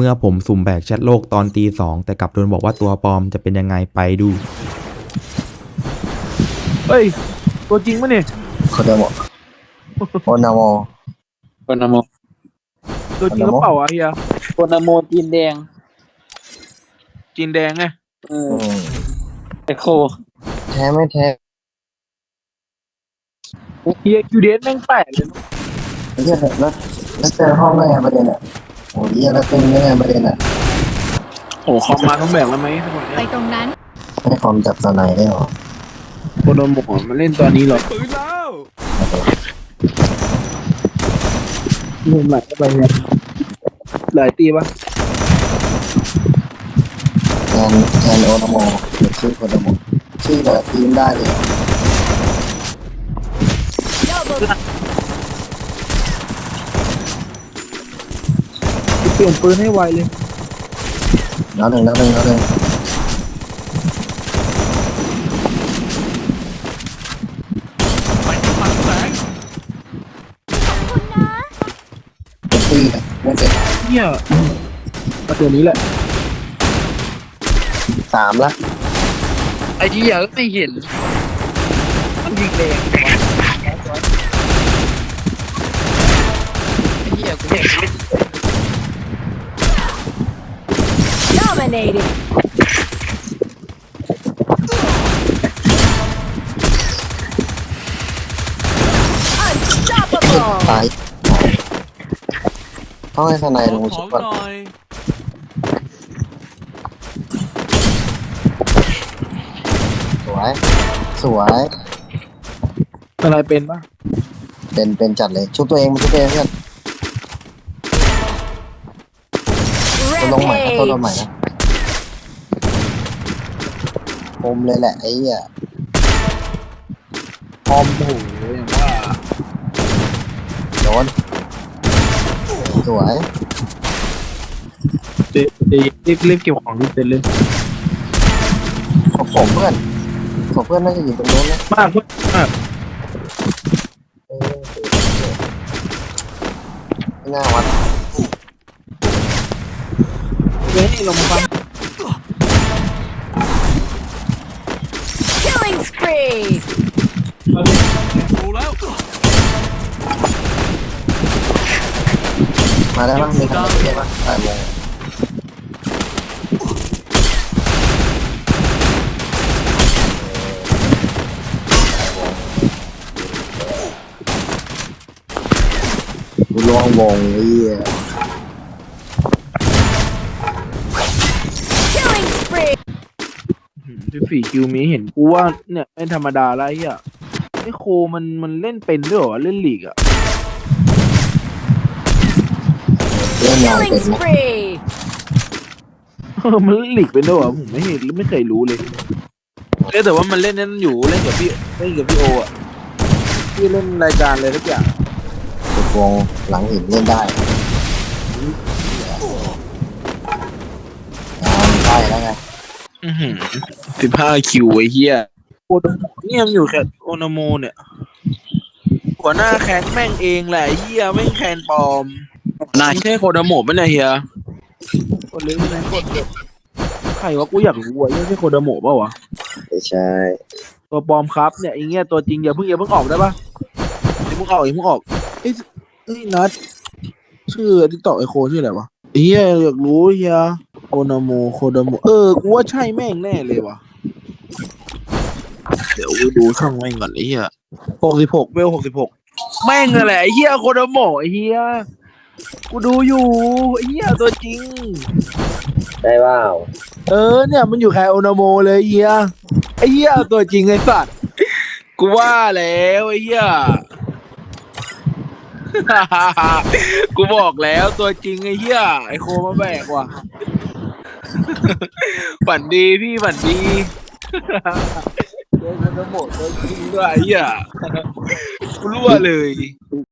เมื่อผมสุ่มแบกแชทโลกตอนตีสองแต่กลับโดนบอกว่าตัวปลอมจะเป็นยังไงไปดู เฮ้ย ตัวจริงปะเนี่ยโคเดโมโอนาโมโคนาโมตัวจริงก็เปล่าอะเฮียโคนาโมจีนแดงจีนแดงไงเอออืมไอโคแท้ไม่แท้เฮียยูเดสแม่งแปลกเลยนะไม่ใช่แล้วแล้วเจ อห้องได้ไงประเด็นอะโอ้ยแล้วเป็นได้ไงประเด็นอะโอ้คอมมาต้องแบกแล้วไหมทุกคนไปเนี่ยตรงนั้น ให้คอมจับสไนได้หรอโคโนโมะมันเล่นตอนนี้เหรอเล่นหลายไปเนี่ยหลายตีปะแทนแทนโอนาโมหรือชื่อโคเดโมชื่อแบบทีมได้เลยเปลี่ยนปืนให้ไวเลยน้าหนึ่งน้าหนึ่งน้าหนึ่งเป็นตีนะไม่เป็นเฮียมาตัวนี้แหละสามละไอ้ที่อยากไม่เห็นมันยิงแรงไอ้เหี้ยกูเห็น dominating ตายต้องให้ทนายลงชุดก่อนสวย สวย อะไรเป็นปะเป็น เป็นจัดเลย ชุบตัวเองมันชุบตัวเองเพื่อนตัวลงใหม่นะตัวลงใหม่นะ คมเลยแหละไอ้เหี้ยคอมโหอย่างว่าโดนสวยเดี๋ยวเดี๋ยวรีบรีบเก็บของรีบเสร็จเลยขอบผมเพื่อนขอบเพื่อนน่าจะอยู่ตรงโน้นนะมากมากเออไม่น่าวัดเฮ้ยลงมาฟัง มาได้บ้างมีใครมาได้บ้างตายมงกูล่วงวงไอ้เหี้ย สิบสี่คิวมีเห็นกูว่าเนี่ยไม่ธรรมดาแล้วไอ้เหี้ยไอ้โคมันมันเล่นเป็นด้วยเหรอวะเล่นลีกอะเล่นงาน killing เป็นนะ spree เออมันเล่นลีกเป็นด้วยเหรอผมไม่เห็นไม่เคยรู้เลยเอ้ยแต่ว่ามันเล่นนั่นอยู่เล่นกับพี่เล่นกับพี่โออะพี่เล่นรายการอะไรทุกอย่างติดวงหลังหินเล่นได้งานใช่แล้วไง สิบห้าคิวไอ้เหี้ยโอโนโมเนี่ยมันอยู่แค่โอโนโมเนี่ย หัวหน้าแคนแม่งเองแหละไอ้เฮียแม่งแคนปลอมนายใช่โคโดโมะปะเนี่ยเฮียคนเลี้ยงแม่งโคตรเจ็บใครวะกูอยากรู้อะใช่โคโดโมะปะวะ ไม่ใช่ ตัวปลอมครับเนี่ยไอ้เงี้ยตัวจริงอย่าเพิ่งอย่าเพิ่งออกได้ปะอย่าเพิ่งออกอย่าเพิ่งออกเอ้ยเอ้ยนัดชื่อทิกตอกไอโคชื่ออะไรวะไอ้เฮียอยากรู้เฮีย โอโนโมโคโดโมเออกูว่าใช่แม่งแน่เลยวะเดี๋ยวกูดูช่องแม่งก่อนไอ้เฮียหกสิบหกเวลหกสิบหกแม่งนั่นแหละไอ้เฮียโคโดโมไอ้เฮียกูดูอยู่ไอ้เฮียตัวจริง ได้เปล่าเออเนี่ยมันอยู่แค่โอนาโมเลยไอ้เฮียไอ้เฮียตัวจริงไอ้สัตว์กูว่าแล้วไอ้เฮียกูบอกแล้วตัวจริงไอ้เฮียไอ้โคมาแบกว่ะ ฝันดีพี่ฝันดีเจอกันทั้งหมดตัวจริงด้วยไอ้เฮียกูรั่วเลย